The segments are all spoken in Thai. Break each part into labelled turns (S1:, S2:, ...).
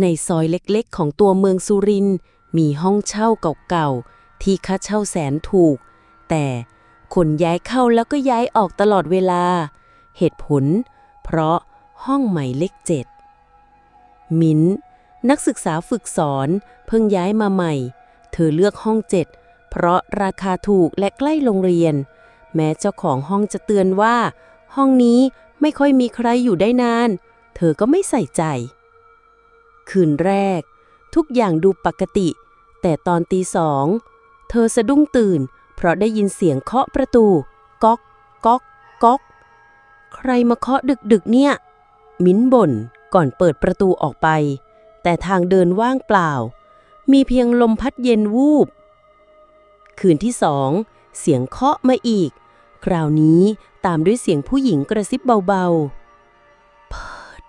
S1: ในซอยเล็กๆ ของตัวเมืองสุรินทร์มีห้องเช่าเก่าๆ ที่ค่าเช่าแสนถูก แต่คนย้ายเข้าแล้วก็ย้ายออกตลอดเวลา เหตุผล เพราะห้องใหม่เลขเจ็ดมิ้น นักศึกษาฝึกสอนเพิ่งย้ายมาใหม่ เธอเลือกห้องเจ็ดเพราะราคาถูกและใกล้โรงเรียน แม้เจ้าของห้องจะเตือนว่า ห้องนี้ไม่ค่อยมีใครอยู่ได้นาน เธอก็ไม่ใส่ใจ คืนแรก ทุกอย่างดูปกติ แต่ตอนตีสอง เธอสะดุ้งตื่น เพราะได้ยินเสียงเคาะประตู ก๊อก ก๊อก ก๊อก ใครมาเคาะดึกๆเนี่ย มิ้นบ่นก่อนเปิดประตูออกไป แต่ทางเดินว่างเปล่า มีเพียงลมพัดเย็นวูบ คืนที่สอง เสียงเคาะมาอีก คราวนี้ตามด้วยเสียงผู้หญิงกระซิบเบาๆ เปิด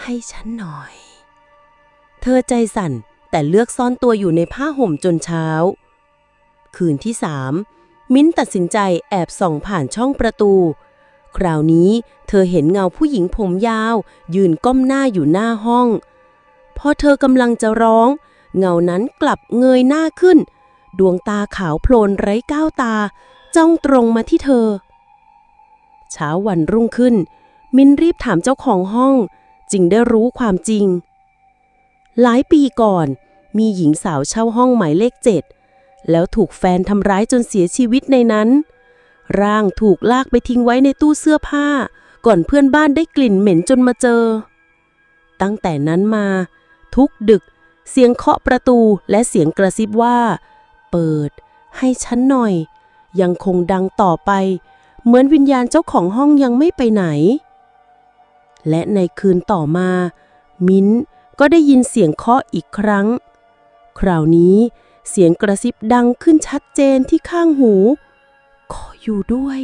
S1: ให้ฉันหน่อย อใจสั่น แต่เลือกซ่อนตัวอยู่ในผ้าห่มจนเช้า คืนที่สามมิ้นตัดสินใจแอบส่องผ่านช่องประตู คราวนี้เธอเห็นเงาผู้หญิงผมยาว ยืนก้มหน้าอยู่หน้าห้อง พอเธอกำลังจะร้อง เงานั้นกลับเงยหน้าขึ้น ดวงตาขาวโพลนไร้ก้าวตา จ้องตรงมาที่เธอ เช้าวันรุ่งขึ้น มินรีบถามเจ้าของห้อง จึงได้รู้ความจริง หลายปีก่อน มีหญิงสาวเช่าห้องหมายเลขเจ็ดแล้วถูกแฟนทำร้ายจนเสียชีวิตในนั้น ร่างถูกลากไปทิ้งไว้ในตู้เสื้อผ้า ก่อนเพื่อนบ้านได้กลิ่นเหม็นจนมาเจอ ตั้งแต่นั้นมา ทุกดึก เสียงเคาะประตูและเสียงกระซิบว่า เปิด ให้ฉันหน่อย ยังคงดังต่อไป เหมือนวิญญาณเจ้าของห้องยังไม่ไปไหน และในคืนต่อมา มิ้นท์ ก็ได้ยินเสียงเคาะอีกครั้ง คราวนี้เสียงกระซิบดังขึ้นชัดเจนที่ข้างหู ขออยู่ด้วย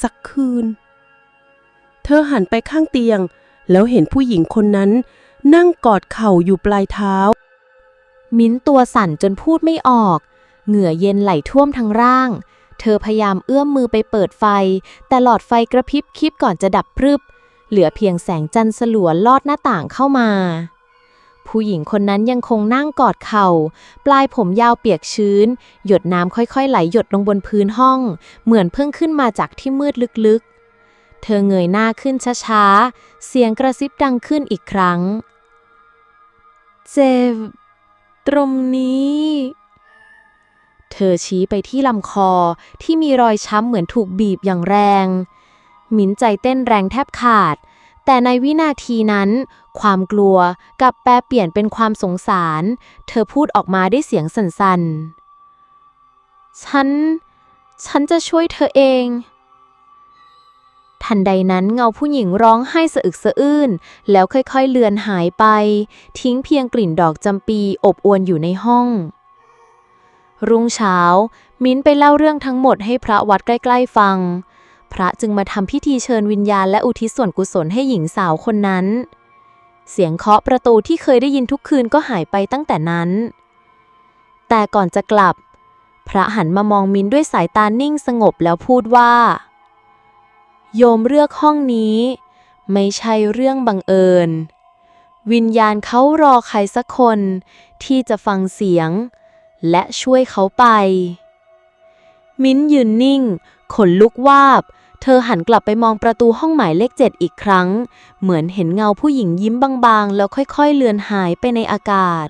S1: สักคืน เธอหันไปข้างเตียง แล้วเห็นผู้หญิงคนนั้น นั่งกอดเข่าอยู่ปลายเท้า
S2: มิ้นตัวสั่นจนพูดไม่ออก เหงื่อเย็นไหลท่วมทั้งร่าง เธอพยายามเอื้อมมือไปเปิดไฟ แต่หลอดไฟกระพริบคิบก่อนจะดับพรึบ เหลือเพียงแสงจันทร์สลัวลอดหน้าต่างเข้ามา ผู้หญิงคนนั้นยังคงนั่งกอดเข่า ปลายผมยาวเปียกชื้น หยดน้ำค่อยๆ ไหลหยดลงบนพื้นห้อง เหมือนเพิ่งขึ้นมาจากที่มืดลึกๆ เธอเงยหน้าขึ้นช้าๆ เสียงกระซิบดังขึ้นอีกครั้ง เจ็บ ตรงนี้ เธอชี้ไปที่ลำคอที่มีรอยช้ำเหมือนถูกบีบอย่างแรงมิ้นใจเต้นแรงแทบขาด แต่ในวินาทีนั้น ความกลัวกับแปลเปลี่ยนเป็นความสงสาร เธอพูดออกมาด้วยเสียงสั่นๆ ฉัน ฉันจะช่วยเธอเอง ทันใดนั้นเงาผู้หญิงร้องไห้สะอึกสะอื้น แล้วค่อยๆเลือนหายไป ทิ้งเพียงกลิ่นดอกจำปีอบอวนอยู่ในห้อง รุ่งเช้า มิ้นไปเล่าเรื่องทั้งหมดให้พระวัดใกล้ ๆ ฟัง พระจึงมาทำพิธีเชิญวิญญาณและอุทิศส่วนกุศลให้หญิงสาวคนนั้น เสียงเคาะประตูที่เคยได้ยินทุกคืนก็หายไปตั้งแต่นั้น แต่ก่อนจะกลับ พระหันมามองมินด้วยสายตานิ่งสงบแล้วพูดว่า โยมเลือกห้องนี้ ไม่ใช่เรื่องบังเอิญ วิญญาณเขารอใครสักคน ที่จะฟังเสียง และช่วยเขาไปมิ้นยืนนิ่ง ขนลุกวาบ เธอหันกลับไปมองประตูห้องหมายเลขเจ็ดอีกครั้ง เหมือนเห็นเงาผู้หญิงยิ้มบางๆ แล้วค่อยๆ เลือนหายไปในอากาศ